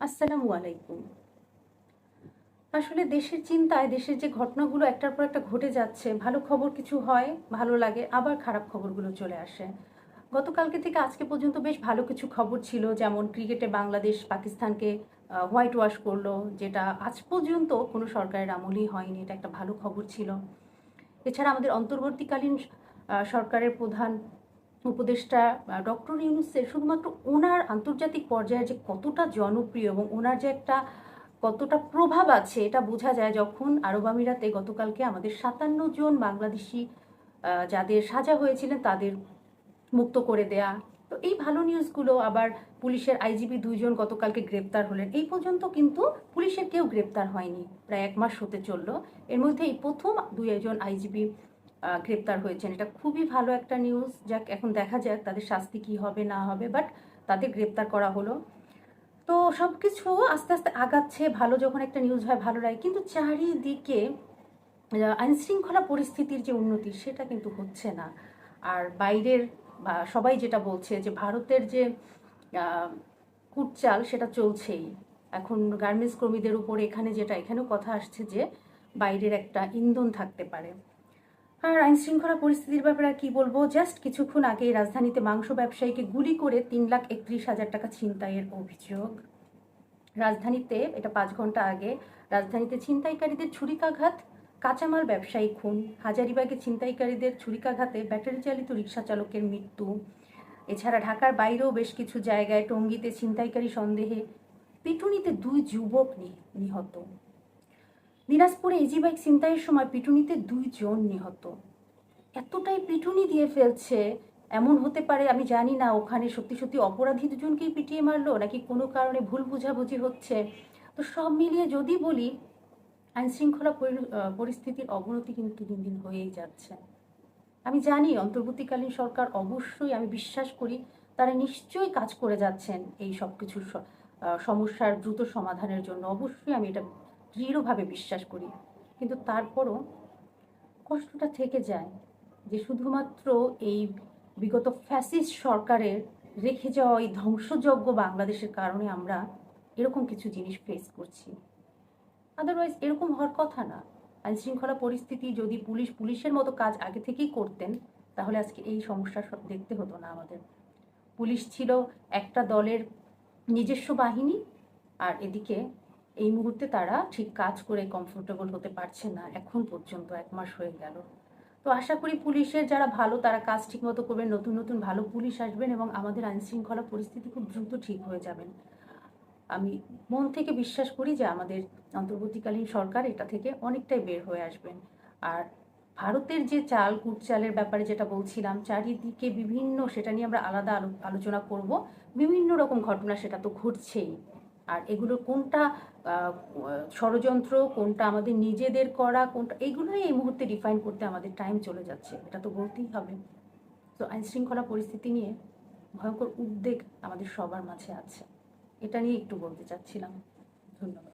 আসসালামু আলাইকুম। আসলে দেশের চিন্তায়, দেশের যে ঘটনাগুলো একটার পর একটা ঘটে যাচ্ছে, ভালো খবর কিছু হয়, ভালো লাগে, আবার খারাপ খবরগুলো চলে আসে। গতকালকে থেকে আজকে পর্যন্ত বেশ ভালো কিছু খবর ছিল, যেমন ক্রিকেটে বাংলাদেশ পাকিস্তানকে হোয়াইট ওয়াশ করল, যেটা আজ পর্যন্ত কোনো সরকারের আমলই হয়নি, এটা একটা ভালো খবর ছিল। এছাড়া আমাদের অন্তর্বর্তীকালীন সরকারের প্রধান উপদেষ্টা ডক্টর ইউনুসের শুধুমাত্র ওনার আন্তর্জাতিক পর্যায়ে যে কতটা জনপ্রিয় এবং ওনার যে একটা কতটা প্রভাব আছে, এটা বোঝা যায় যখন আরব আমিরাতে গতকালকে আমাদের সাতান্ন জন বাংলাদেশি যাদের সাজা হয়েছিলেন তাদের মুক্ত করে দেয়া। তো এই ভালো নিউজগুলো আবার পুলিশের আইজিপি দুইজন গতকালকে গ্রেপ্তার হলেন। এই পর্যন্ত কিন্তু পুলিশের কেউ গ্রেপ্তার হয়নি। প্রায় এক মাস হতে চলল। এর মধ্যে এই প্রথম দুই একজন আইজিপি গ্রেপ্তার হয়েছেন। এটা খুবই ভালো একটা নিউজ যাক, এখন দেখা যাক তাদের শাস্তি কি হবে, না হবে বাট তাদের গ্রেপ্তার করা হলো। তো সব কিছু আস্তে আস্তে আগাচ্ছে, ভালো যখন একটা নিউজ হয়, ভালো লাগে। কিন্তু চারিদিকে আইনশৃঙ্খলা পরিস্থিতির যে উন্নতি, সেটা কিন্তু হচ্ছে না। আর বাইরের, বা সবাই যেটা বলছে যে ভারতের যে কুটচাল, সেটা চলছেই। এখন গার্মেন্টস কর্মীদের উপর এখানে যেটা, এখানেও কথা আসছে যে বাইরের একটা ইন্ধন থাকতে পারে। আর আইন শৃঙ্খলা পরিস্থিতির ব্যাপারে আর কি বলব? জাস্ট কিছুক্ষণ আগে রাজধানীতে মাংস ব্যবসায়ীকে গুলি করে তিন লাখ একত্রিশ হাজার টাকা ছিনতাইয়ের অভিযোগ। রাজধানীতে, এটা পাঁচ ঘণ্টা আগে, রাজধানীতে ছিনতাইকারীদের ছুরিকাঘাত, কাঁচামাল ব্যবসায়ী খুন, হাজারিবাগে ছিনতাইকারীদের ছুরিকাঘাতে ব্যাটারি চালিত রিক্সা চালকের মৃত্যু, এছাড়া ঢাকার বাইরেও বেশ কিছু জায়গায় টঙ্গিতে ছিনতাইকারী সন্দেহে, পিটুনিতে দুই যুবক নিহত। দিনাজপুরে ইজি বাইক ছিনতাইয়ের সময় পিটুনিতে দুইজন নিহত। এতটাই পিটুনি দিয়ে ফেলছে, এমন হতে পারে, আমি জানি না, ওখানে সত্যি সত্যি অপরাধী দুজনকেই পিটিয়ে মারলো, নাকি কোনো কারণে ভুল বুঝাবুঝি হচ্ছে? তো সব মিলিয়ে যদি বলি আইন শৃঙ্খলা পরি- পরিস্থিতির অবনতি কিন্তু দিন দিন হয়েই যাচ্ছে। আমি জানি, অন্তর্বর্তীকালীন সরকার অবশ্যই, আমি বিশ্বাস করি, তারা নিশ্চয়ই কাজ করে যাচ্ছেন এই সব কিছুর সমস্যার দ্রুত সমাধানের জন্য। অবশ্যই আমি এটা দৃঢ়ভাবে বিশ্বাস করি। কিন্তু তারপরও কষ্টটা থেকে যায় যে শুধুমাত্র এই বিগত ফ্যাসিস্ট সরকারের রেখে যাওয়া এই ধ্বংসযজ্ঞ বাংলাদেশের কারণে আমরা এরকম কিছু জিনিস ফেস করছি। আদারওয়াইজ এরকম হওয়ার কথা না। আইন শৃঙ্খলা পরিস্থিতি যদি পুলিশ পুলিশের মতো কাজ আগে থেকেই করতেন, তাহলে আজকে এই সমস্যা সব দেখতে হতো না আমাদের। পুলিশ ছিল একটা দলের নিজস্ব বাহিনী আর এদিকে এই মুহূর্তে তারা ঠিক কাজ করে কমফোর্টেবল হতে পারছে না, এখন পর্যন্ত এক মাস হয়ে গেল। তো আশা করি পুলিশের যারা ভালো, তারা কাজ ঠিকমতো করবেন, নতুন নতুন ভালো পুলিশ আসবেন এবং আমাদের আইনশৃঙ্খলা পরিস্থিতি খুব দ্রুত ঠিক হয়ে যাবেন। আমি মন থেকে বিশ্বাস করি যে আমাদের অন্তর্বর্তীকালীন সরকার এটা থেকে অনেকটাই বের হয়ে আসবেন। আর ভারতের যে চাল, কুট চালের ব্যাপারে যেটা বলছিলাম, চারিদিকে বিভিন্ন, সেটা নিয়ে আমরা আলাদা আলো- আলোচনা করব। বিভিন্ন রকম ঘটনা সেটা তো ঘটছেই। আর এগুলো কোনটা ষড়যন্ত্র, কোনটা আমাদের নিজেদের করা, কোনটা এগুলোই এই মুহূর্তে ডিফাইন করতে আমাদের টাইম চলে যাচ্ছে। এটা তো বলতেই হবে। তো আইন শৃঙ্খলা পরিস্থিতি নিয়ে ভয়ঙ্কর উদ্বেগ আমাদের সবার মাঝে আছে। এটা নিয়ে একটু বলতে চাচ্ছিলাম। ধন্যবাদ।